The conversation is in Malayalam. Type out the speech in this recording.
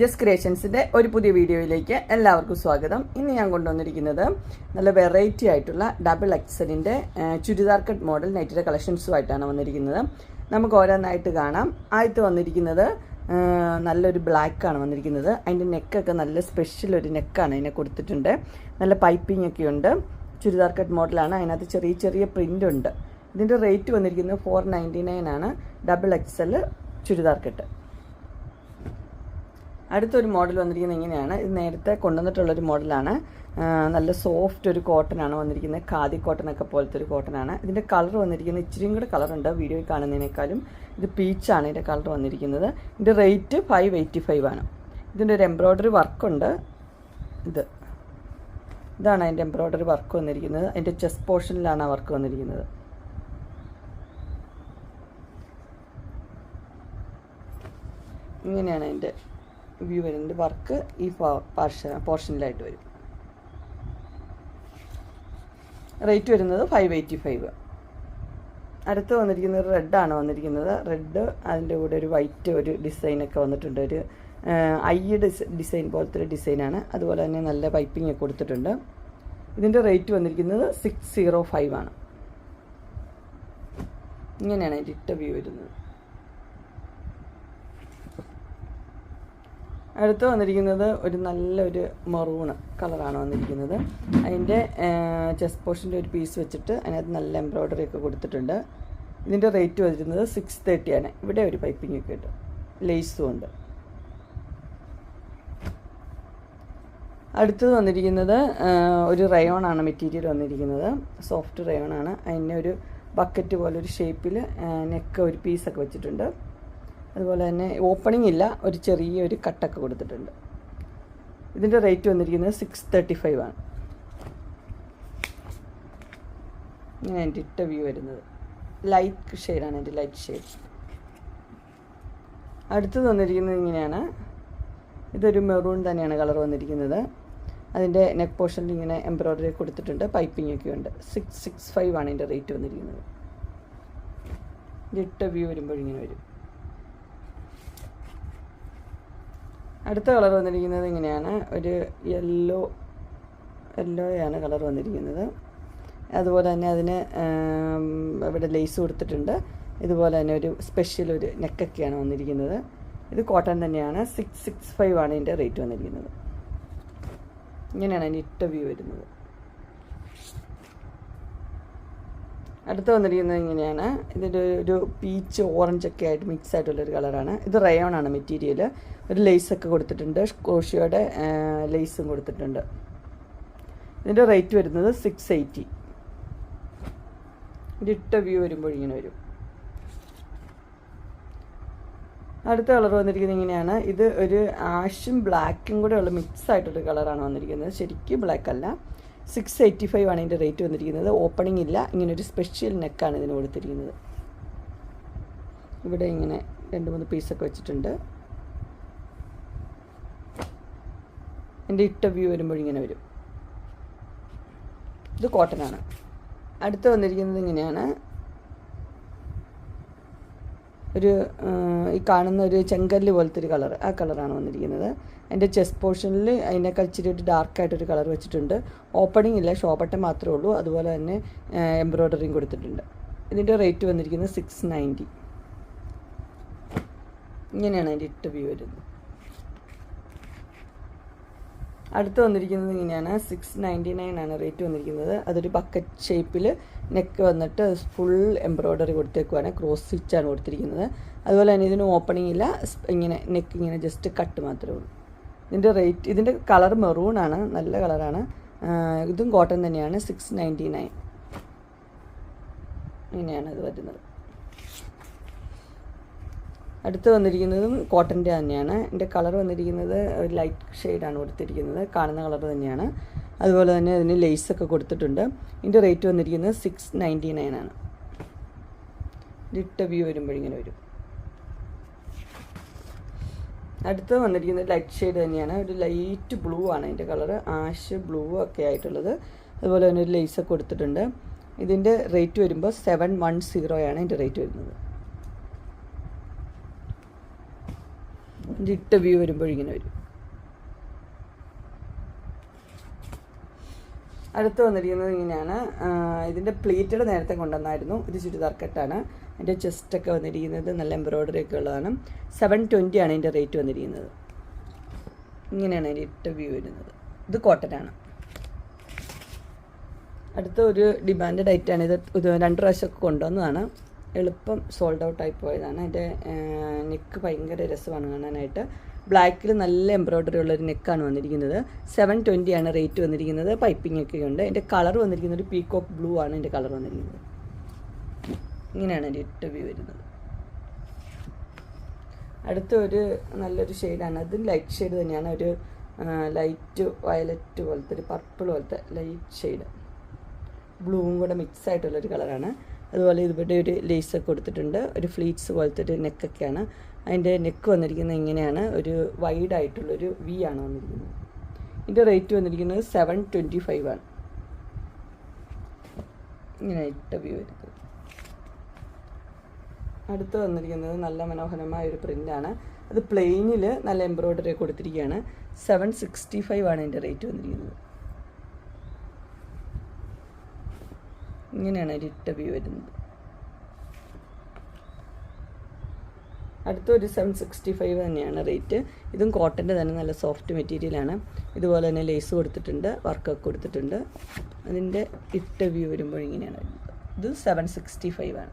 ജസ് ക്രിയേഷൻസിന്റെ ഒരു പുതിയ വീഡിയോയിലേക്ക് എല്ലാവർക്കും സ്വാഗതം. ഇന്ന് ഞാൻ കൊണ്ടുവന്നിരിക്കുന്നത് നല്ല വെറൈറ്റി ആയിട്ടുള്ള ഡബിൾ എക്സലിന്റെ ചുരിദാർ കട്ട് മോഡൽ നൈറ്റിന്റെ കളക്ഷൻസുമായിട്ടാണ് വന്നിരിക്കുന്നത്. നമുക്ക് ഓരോന്നായിട്ട് കാണാം. ആദ്യത്തെ വന്നിരിക്കുന്നത് നല്ലൊരു ബ്ലാക്കാണ് വന്നിരിക്കുന്നത്. അതിന്റെ നെക്കൊക്കെ നല്ല സ്പെഷ്യൽ ഒരു നെക്കാണ് അതിനെ കൊടുത്തിട്ടുണ്ട്. നല്ല പൈപ്പിംഗ് ഒക്കെ ഉണ്ട്. ചുരിദാർ കട്ട് മോഡലാണ് അതിനകത്ത് ചെറിയ ചെറിയ പ്രിന്റ് ഉണ്ട്. ഇതിന്റെ റേറ്റ് വന്നിരിക്കുന്നത് ഫോർ നയന്റി നയൻ ആണ് ഡബിൾ എക്സൽ ചുരിദാർ കട്ട് അടുത്തൊരു മോഡൽ വന്നിരിക്കുന്നത് ഇങ്ങനെയാണ്. ഇത് നേരത്തെ കൊണ്ടുവന്നിട്ടുള്ളൊരു മോഡലാണ്. നല്ല സോഫ്റ്റ് ഒരു കോട്ടനാണ് വന്നിരിക്കുന്നത്. ഖാദി കോട്ടനൊക്കെ പോലത്തെ ഒരു കോട്ടനാണ് ഇതിന്റെ കളർ വന്നിരിക്കുന്നത് ഇച്ചിരിയും കൂടെ കളറുണ്ട് വീഡിയോയിൽ കാണുന്നതിനേക്കാളും. ഇത് പീച്ചാണ് ഇതിന്റെ കളർ വന്നിരിക്കുന്നത്. ഇതിന്റെ റേറ്റ് ഫൈവ് എയ്റ്റി ഫൈവ് ആണ്. ഇതിന്റെ ഒരു എംബ്രോയ്ഡറി വർക്കുണ്ട് ഇത്. ഇതാണ് അതിന്റെ എംബ്രോയ്ഡറി വർക്ക് വന്നിരിക്കുന്നത്. അതിന്റെ ചെസ്റ്റ് പോർഷനിലാണ് ആ വർക്ക് വന്നിരിക്കുന്നത്. ഇങ്ങനെയാണ് അതിന്റെ വ്യൂ വരുന്നുണ്ട് വർക്ക് ഈ പാർഷ പോർഷനിലായിട്ട് വരും. റേറ്റ് വരുന്നത് ഫൈവ് എയ്റ്റി ഫൈവ് അടുത്ത് വന്നിരിക്കുന്നത് റെഡാണ് വന്നിരിക്കുന്നത്. റെഡ് അതിന്റെ കൂടെ ഒരു വൈറ്റ് ഒരു ഡിസൈനൊക്കെ വന്നിട്ടുണ്ട്. ഒരു ഐ ഡിസൈൻ പോലത്തെ ഒരു ഡിസൈനാണ് അതുപോലെ തന്നെ നല്ല പൈപ്പിംഗ് ഒക്കെ കൊടുത്തിട്ടുണ്ട്. ഇതിന്റെ റേറ്റ് വന്നിരിക്കുന്നത് സിക്സ് സീറോ ഫൈവ് ആണ്. ഇങ്ങനെയാണ് അതിന്റെ ഇട്ട വ്യൂ വരുന്നത്. അടുത്ത് വന്നിരിക്കുന്നത് ഒരു നല്ലൊരു മെറൂണ് കളറാണ് വന്നിരിക്കുന്നത്. അതിന്റെ ചെസ്റ്റ് പോർഷന്റെ ഒരു പീസ് വെച്ചിട്ട് അതിനകത്ത് നല്ല എംബ്രോയ്ഡറി ഒക്കെ കൊടുത്തിട്ടുണ്ട്. ഇതിന്റെ റേറ്റ് വരുന്നത് സിക്സ് തേർട്ടിയാണ് ഇവിടെ ഒരു പൈപ്പിംഗ് ഒക്കെ ഉണ്ട്. ലേസും ഉണ്ട്. അടുത്തത് വന്നിരിക്കുന്നത് ഒരു റയോൺ ആണ് മെറ്റീരിയൽ വന്നിരിക്കുന്നത്. സോഫ്റ്റ് റയോൺ ആണ്. അതിന് ഒരു ബക്കറ്റ് പോലെ ഒരു ഷേപ്പിൽ നെക്ക് ഒരു പീസൊക്കെ വെച്ചിട്ടുണ്ട്. അതുപോലെ തന്നെ ഓപ്പണിംഗ് ഇല്ല ഒരു ചെറിയ ഒരു കട്ടൊക്കെ കൊടുത്തിട്ടുണ്ട്. ഇതിന്റെ റേറ്റ് വന്നിരിക്കുന്നത് സിക്സ് തേർട്ടി ഫൈവ് ആണ്. ഇങ്ങനെ എന്റെ ഇട്ട വ്യൂ വരുന്നത്. ലൈറ്റ് ഷെയ്ഡാണ് എന്റെ ലൈറ്റ് ഷെയ്ഡ് അടുത്തത് വന്നിരിക്കുന്നത് ഇങ്ങനെയാണ്. ഇതൊരു മെറൂൺ തന്നെയാണ് കളർ വന്നിരിക്കുന്നത്. അതിന്റെ നെക്ക് പോർഷനിൽ ഇങ്ങനെ എംബ്രോയ്ഡറി കൊടുത്തിട്ടുണ്ട് പൈപ്പിംഗ് ഒക്കെ ഉണ്ട്. സിക്സ് സിക്സ് ഫൈവ് ആണ് ഇതിന്റെ റേറ്റ് വന്നിരിക്കുന്നത്. ഇതിട്ട വ്യൂ വരുമ്പോൾ ഇങ്ങനെ വരും. അടുത്ത കളർ വന്നിരിക്കുന്നത് ഇങ്ങനെയാണ്. ഒരു യെല്ലോ യെല്ലോയാണ് കളർ വന്നിരിക്കുന്നത്. അതുപോലെ തന്നെ അതിന് ഇവിടെ ലേസ് കൊടുത്തിട്ടുണ്ട്. ഇതുപോലെ തന്നെ ഒരു സ്പെഷ്യൽ ഒരു നെക്കൊക്കെയാണ് വന്നിരിക്കുന്നത്. ഇത് കോട്ടൺ തന്നെയാണ്. സിക്സ് സിക്സ് ഫൈവ് ആണ് ഇതിന്റെ റേറ്റ് വന്നിരിക്കുന്നത്. ഇങ്ങനെയാണ് അതിന്റെ ഇട്ട വ്യൂ വരുന്നത്. അടുത്ത് വന്നിരിക്കുന്നത് ഇങ്ങനെയാണ്. ഇതിന്റെ ഒരു പീച്ച് ഓറഞ്ച് ഒക്കെ ആയിട്ട് മിക്സ് ആയിട്ടുള്ളൊരു കളറാണ് ഇത് റയോൺ ആണ് മെറ്റീരിയൽ ഒരു ലേസൊക്കെ കൊടുത്തിട്ടുണ്ട്. കോഷിയോടെ ലേസും കൊടുത്തിട്ടുണ്ട്. ഇതിന്റെ റേറ്റ് വരുന്നത് സിക്സ് എയ്റ്റി ഇട്ട വ്യൂ വരുമ്പോൾ ഇങ്ങനെ വരും. അടുത്ത കളർ വന്നിരിക്കുന്നത് ഇങ്ങനെയാണ്. ഇത് ഒരു ആഷും ബ്ലാക്കും കൂടെ ഉള്ള മിക്സ് ആയിട്ടൊരു കളറാണ് വന്നിരിക്കുന്നത്. ശരിക്കും ബ്ലാക്ക് അല്ല. സിക്സ് എയ്റ്റി ഫൈവ് ആണ് ഇതിന്റെ റേറ്റ് വന്നിരിക്കുന്നത്. ഓപ്പണിംഗ് ഇല്ല ഇങ്ങനൊരു സ്പെഷ്യൽ നെക്കാണ് ഇതിന് കൊടുത്തിരിക്കുന്നത്. ഇവിടെ ഇങ്ങനെ രണ്ട് മൂന്ന് പീസൊക്കെ വെച്ചിട്ടുണ്ട്. എന്റെ ഇട്ട വ്യൂ വരുമ്പോൾ ഇങ്ങനെ വരും. ഇത് കോട്ടനാണ് അടുത്ത് വന്നിരിക്കുന്നത് ഇങ്ങനെയാണ്. ഒരു ഈ കാണുന്ന ഒരു ചെങ്കല്ല് പോലത്തെ ഒരു കളർ ആ കളറാണ് വന്നിരിക്കുന്നത്. അതിന്റെ ചെസ്റ്റ് പോർഷനിൽ അതിനേക്കാൾ ഇച്ചിരി ഒരു ഡാർക്കായിട്ടൊരു കളർ വെച്ചിട്ടുണ്ട്. ഓപ്പണിംഗ് ഇല്ല ഷോപ്പട്ട മാത്രമേ ഉള്ളൂ. അതുപോലെ തന്നെ എംബ്രോയ്ഡറിയും കൊടുത്തിട്ടുണ്ട്. ഇതിന്റെ റേറ്റ് വന്നിരിക്കുന്നത് സിക്സ് നയന്റി ഇങ്ങനെയാണ് അതിന്റെ ഇട്ട് വ്യൂ വരുന്നത്. അടുത്ത് വന്നിരിക്കുന്നത് ഇങ്ങനെയാണ്. സിക്സ് നയന്റി നയൻ ആണ് റേറ്റ് വന്നിരിക്കുന്നത്. അതൊരു ബക്കറ്റ് ഷേപ്പിൽ നെക്ക് വന്നിട്ട് ഫുൾ എംബ്രോയ്ഡറി കൊടുത്തേക്കുവാണ്. ക്രോസ് സ്റ്റിച്ചാണ് കൊടുത്തിരിക്കുന്നത്. അതുപോലെ തന്നെ ഇതിന് ഓപ്പണിംഗ് ഇല്ല. ഇങ്ങനെ നെക്ക് ഇങ്ങനെ ജസ്റ്റ് കട്ട് മാത്രമേ ഉള്ളൂ. ഇതിന്റെ റേറ്റ് ഇതിന്റെ കളർ മെറൂൺ ആണ് നല്ല കളറാണ് ഇതും കോട്ടൺ തന്നെയാണ് സിക്സ് നയന്റി നയൻ ഇങ്ങനെയാണ് ഇത് വരുന്നത്. അടുത്ത് വന്നിരിക്കുന്നതും കോട്ടന്റെ തന്നെയാണ്. എന്റെ കളർ വന്നിരിക്കുന്നത് ഒരു ലൈറ്റ് ഷെയ്ഡാണ് കൊടുത്തിരിക്കുന്നത്. കാണുന്ന കളർ തന്നെയാണ്. അതുപോലെ തന്നെ അതിന് ലേസൊക്കെ കൊടുത്തിട്ടുണ്ട്. ഇതിന്റെ റേറ്റ് വന്നിരിക്കുന്നത് സിക്സ് നയന്റി നയൻ ആണ്. ഇട്ട വ്യൂ വരുമ്പോഴിങ്ങനെ വരും. അടുത്ത് വന്നിരിക്കുന്നത് ലൈറ്റ് ഷെയ്ഡ് തന്നെയാണ്. ഒരു ലൈറ്റ് ബ്ലൂ ആണ് അതിന്റെ കളർ ആഷ് ബ്ലൂ ഒക്കെ ആയിട്ടുള്ളത്. അതുപോലെ തന്നെ ഒരു ലേസൊക്കെ കൊടുത്തിട്ടുണ്ട് ഇതിന്റെ റേറ്റ് വരുമ്പോൾ സെവൻ വൺ സീറോ ആണ് ഇതിന്റെ റേറ്റ് വരുന്നത്. ഇതിന്റെ ഇട്ട വ്യൂ വരുമ്പോൾ ഇങ്ങനെ വരും. അടുത്ത് വന്നിരിക്കുന്നത് ഇങ്ങനെയാണ്. ഇതിന്റെ പ്ലീറ്റഡ് നേരത്തെ കൊണ്ടുവന്നായിരുന്നു. ഇത് ചുരിദാർ കട്ടാണ്. അതിന്റെ ചെസ്റ്റൊക്കെ വന്നിരിക്കുന്നത് നല്ല എംബ്രോയ്ഡറി ഒക്കെ ഉള്ളതാണ്. സെവൻ ട്വന്റി ആണ് ഇതിന്റെ റേറ്റ് വന്നിരിക്കുന്നത്. ഇങ്ങനെയാണ് അതിന്റെ ഇട്ട വ്യൂ വരുന്നത്. ഇത് കോട്ടൺ ആണ്. അടുത്ത ഒരു ഡിമാൻഡ് ഡൈറ്റാണ് ഇത് ഇത് രണ്ട് പ്രാവശ്യമൊക്കെ കൊണ്ടുവന്നതാണ്. എളുപ്പം സോൾഡ് ഔട്ടായി പോയതാണ്. അതിന്റെ നെക്ക് ഭയങ്കര രസമാണ് കാണാനായിട്ട്. ബ്ലാക്കിൽ നല്ല എംബ്രോയ്ഡറി ഉള്ള ഒരു നെക്കാണ് വന്നിരിക്കുന്നത്. സെവൻ ട്വന്റിയാണ് റേറ്റ് വന്നിരിക്കുന്നത്. പൈപ്പിംഗ് ഒക്കെ ഉണ്ട്. എന്റെ കളർ വന്നിരിക്കുന്നത് ഒരു പീക്കോക്ക് ബ്ലൂ ആണ് എന്റെ കളർ വന്നിരിക്കുന്നത്. ഇങ്ങനെയാണ് എന്റെ ഇട്ട വ്യൂ വരുന്നത്. അടുത്ത ഒരു നല്ലൊരു ഷെയ്ഡാണ് അത് ലൈറ്റ് ഷെയ്ഡ് തന്നെയാണ്. ഒരു ലൈറ്റ് വയലറ്റ് പോലത്തെ ഒരു പർപ്പിൾ പോലത്തെ ലൈറ്റ് ഷെയ്ഡ് ബ്ലൂവും കൂടെ മിക്സ് ആയിട്ടുള്ളൊരു കളറാണ് അതുപോലെ ഇവിടെ ഒരു ലേസൊക്കെ കൊടുത്തിട്ടുണ്ട്. ഒരു ഫ്ലീറ്റ്സ് പോലത്തെ ഒരു നെക്കൊക്കെയാണ് അതിന്റെ നെക്ക് വന്നിരിക്കുന്നത് ഇങ്ങനെയാണ്. ഒരു വൈഡ് ആയിട്ടുള്ളൊരു വി ആണ് വന്നിരിക്കുന്നത്. ഇതിന്റെ റേറ്റ് വന്നിരിക്കുന്നത് സെവൻ ട്വന്റി ഫൈവ് ആണ്. ഇങ്ങനെ ഇട്ട വ്യൂ വരുന്നത്. അടുത്ത് വന്നിരിക്കുന്നത് നല്ല മനോഹരമായ ഒരു പ്രിന്റാണ് അത് പ്ലെയിനിൽ നല്ല എംബ്രോയ്ഡറി കൊടുത്തിരിക്കുകയാണ്. സെവൻ സിക്സ്റ്റി ഫൈവ് ആണ് ഇതിന്റെ റേറ്റ് വന്നിരിക്കുന്നത്. ഇങ്ങനെയാണ് ഒരു ഇട്ട വ്യൂ വരുന്നത്. അടുത്ത ഒരു സെവൻ സിക്സ്റ്റി ഫൈവ് തന്നെയാണ് റേറ്റ് ഇതും കോട്ടന്റെ തന്നെ നല്ല സോഫ്റ്റ് മെറ്റീരിയലാണ് ഇതുപോലെ തന്നെ ലേസ് കൊടുത്തിട്ടുണ്ട് വർക്കൊക്കെ കൊടുത്തിട്ടുണ്ട്. അതിന്റെ ഇട്ട വ്യൂ വരുമ്പോൾ ഇങ്ങനെയാണ് ഇത് സെവൻ സിക്സ്റ്റി ഫൈവ് ആണ്.